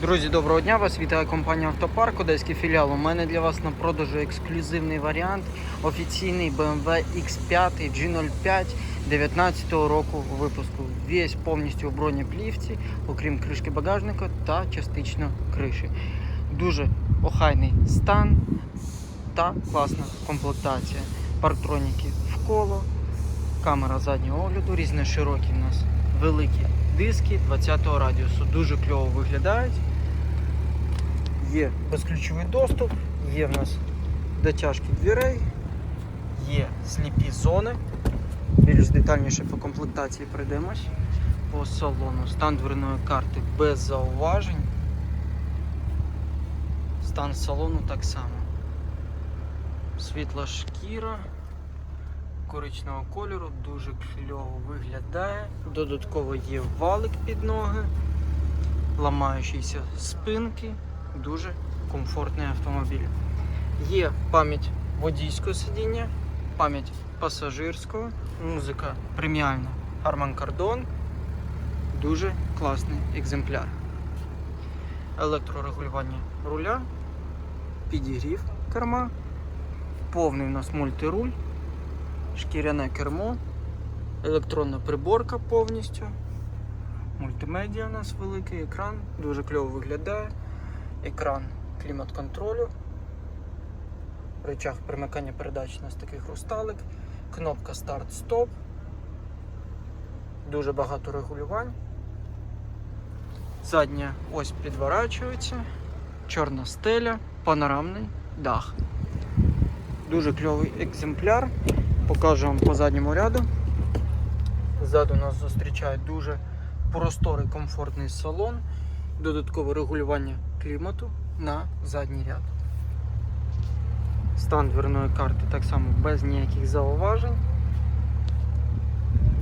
Друзі, доброго дня! Вас вітає компанія Автопарк, Одеський філіал. У мене для вас на продажу ексклюзивний варіант. Офіційний BMW X5 G05 19 року випуску. Весь повністю у бронеплівці, окрім кришки багажника та частично криші. Дуже охайний стан та класна комплектація. Парктроніки в коло, камера заднього огляду, різні широкі в нас великі диски 20-го радіусу. Дуже кльово виглядають. Є безключовий доступ, є в нас дотяжки дверей, є сліпі зони. Більш детальніше по комплектації пройдемось. По салону стан дверної карти без зауважень. Стан салону так само. Світла шкіра коричневого кольору, дуже кльово виглядає. Додатково є валик під ноги, ламаючіся спинки, дуже комфортний автомобіль. Є пам'ять водійського сидіння, пам'ять пасажирського, музика преміальна Harman Kardon. Дуже класний екземпляр. Електрорегулювання руля, підігрів керма, повний у нас мультируль шкіряне кермо, електронна приборка повністю. Мультимедіа у нас великий екран, дуже кльово виглядає. Екран клімат-контролю. Рычаг примикання передач у нас такий хрусталик, кнопка старт-стоп. Дуже багато регулювань. Задня ось підворачується, чорна стеля, панорамний дах. Дуже кльовий екземпляр. Покажу вам по задньому ряду. Ззаду нас зустрічає дуже просторий комфортний салон, додаткове регулювання клімату на задній ряд. Стан дверної карти так само без ніяких зауважень.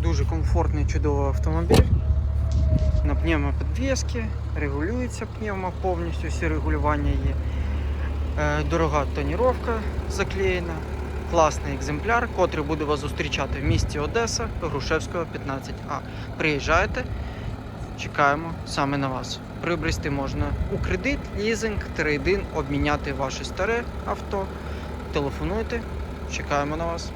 Дуже комфортний чудовий автомобіль. На пневмопідвіски, регулюється пневмо повністю, всі регулювання є. Е, Дорога тоніровка заклеєна. Класний екземпляр, котрий буде вас зустрічати в місті Одеса, Грушевського 15А. Приїжджайте, чекаємо саме на вас. Прибрести можна у кредит, лізинг, трейдин, обміняти ваше старе авто. Телефонуйте, чекаємо на вас.